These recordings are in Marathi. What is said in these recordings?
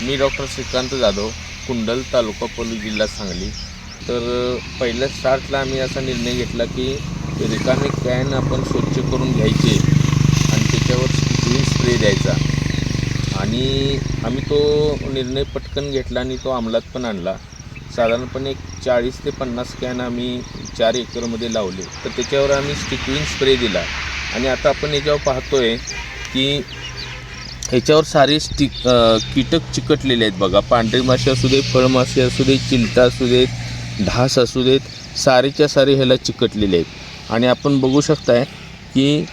मी डॉक्टर श्रीकांत जाधव कुंडल तालुका पोलीस जिल्हा सांगली. तर पहिल्या स्टार्टला आम्ही असा निर्णय घेतला की रिकामे कॅन आपण स्वच्छ करून घ्यायचे आणि त्याच्यावर ग्रीन स्प्रे द्यायचा. आणि आम्ही तो निर्णय पटकन घेतला आणि तो अंमलात पण आणला. साधारणपणे एक चाळीस ते पन्नास कॅन आम्ही चार एकरमध्ये लावले. तर त्याच्यावर आम्ही स्टिकविंग स्प्रे दिला. आणि आता आपण याच्यावर आहे की ह्याच्यावर सारे स्टिक कीटक चिकटलेले आहेत बघा. पांढरी मासे असू दे फळमासे असू दे चिलटा असू देत ढास असू देत सारेच्या सारे ह्याला चिकटलेले आहेत. आणि आपण बघू शकताय की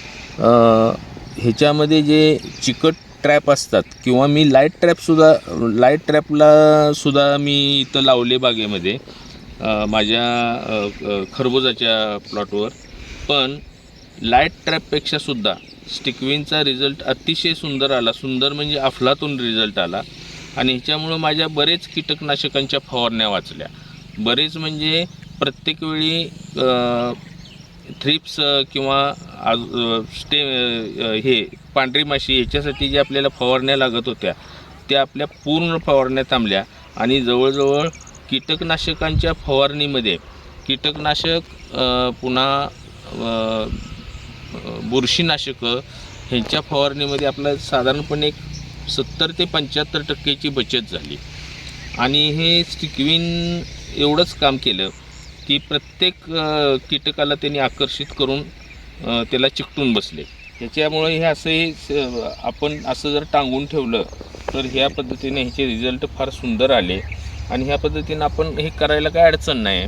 ह्याच्यामध्ये जे चिकट ट्रॅप असतात किंवा मी लाइट ट्रॅपसुद्धा लाइट ट्रॅपला सुद्धा मी इथं लावले बागेमध्ये माझ्या खरबुजाच्या प्लॉटवर. पण लाइट ट्रॅपपेक्षा सुद्धा स्टिकविनचा रिझल्ट अतिशय सुंदर आला. सुंदर म्हणजे अफलातून रिझल्ट आला. आणि ह्याच्यामुळं माझ्या बरेच कीटकनाशकांच्या फवारण्या वाचल्या. बरेच म्हणजे प्रत्येक वेळी थ्रिप्स किंवा आज- स्टे हे पांढरी माशी ह्याच्यासाठी जे आपल्याला फवारण्या लागत होत्या त्या आपल्या पूर्ण फवारण्या थांबल्या. आणि जवळजवळ कीटकनाशकांच्या फवारणीमध्ये कीटकनाशक पुन्हा बुरशीनाशकं ह्यांच्या फवारणीमध्ये आपला साधारणपणे एक सत्तर ते पंच्याहत्तर टक्केची बचत झाली. आणि हे स्टिकविन एवढंच काम केलं की प्रत्येक कीटकाला त्यांनी आकर्षित करून त्याला चिकटून बसले. ह्याच्यामुळे हे असं हे स- आपण असं जर टांगून ठेवलं तर ह्या पद्धतीने ह्याचे रिझल्ट फार सुंदर आले. आणि ह्या पद्धतीनं आपण हे करायला काय अडचण नाही.